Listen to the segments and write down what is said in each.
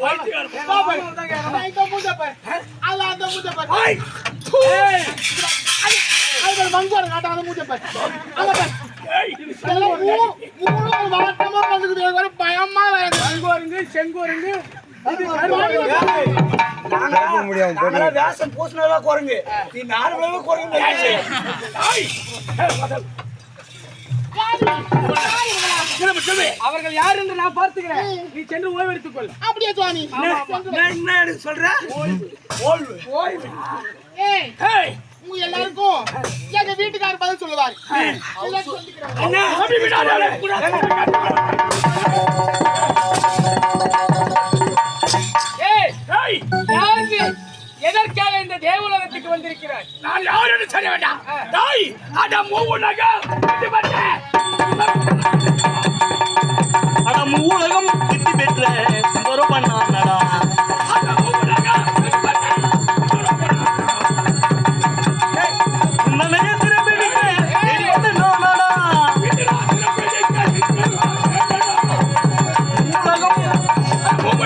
நான் இந்த மூஞ்ச பாரு. அது- பாரு, அந்த மூணு பயமா வருது. செங்கோருங்கு வேஷம் பூசினதா குரங்கு நீ நார்மலாவே குரங்கு அவர்கள் யார் என்று நான் பார்த்துக்கிறேன். நீ சென்று ஓய்வெடுத்துக் கொள் அப்படியே சுவாமி. நான் என்ன எனக்கு சொல்ற ஓய்வு. ஏய், ஏய் உங்க எல்லாருக்கும் எங்க வீட்டுக்காரர் பதில் சொல்லுவாரு. எல்லாரும் சொல்லிக்கிறாங்க. அண்ணா அப்படி விடாதே. ஏய். ஏய் யார் நீ? எதற்காக இந்த தேவலோகத்துக்கு வந்திருக்கிறாய்? நான் யார் என்று சொல்ல வேண்டாம். டேய் அட மூவுலக திரும்பிடிக்க தெரியாத நானடா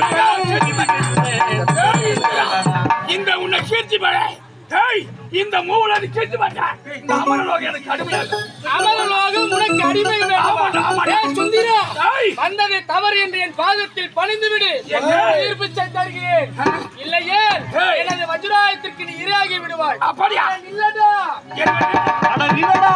மூலகம் கிட்டி பெற்ற இந்த உன்னை கீர்த்தி பட டேய் இந்த பட்ட இந்த அமரலோக எனக்கு கடுமையாக அமரலோகம் உனக்கு அடிமை. வேண்டும்? சுந்தரா வந்தது தவறு என்று என் பாதத்தில் பணிந்து விடு. என்ன? தீர்ப்பு தருகிறேன் இல்லையே. எனது வஜ்ராயத்திற்கு நீ இரையாகி விடுவாய். அப்படியா? இல்லடா. அட நிலடா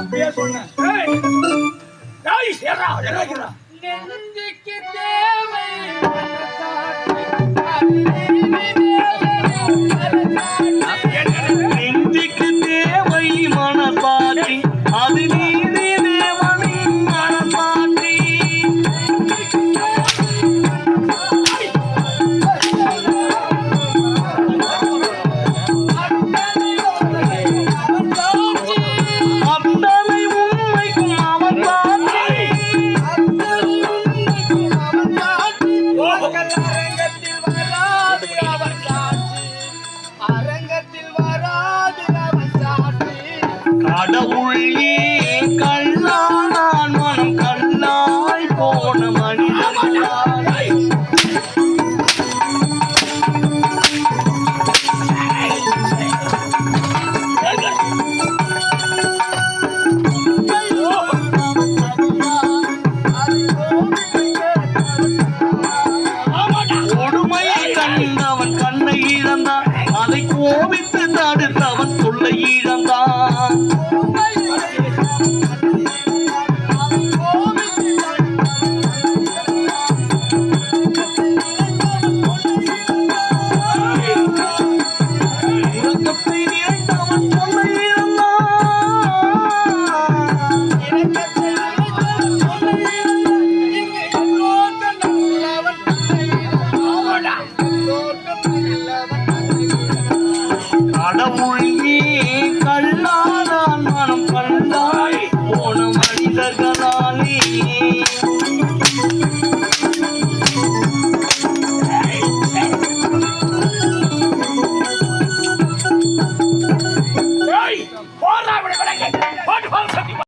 அப்படியே சொன்னேன் நெஞ்சுக்கு தேவை கடவுள் ஏன் கல்லானான் மனம் கல்லாய் போன மனிதன் கண்ணை இழந்தான். அதை கோபித்து தடுத்தவன் சொல்ல இழந்தான்.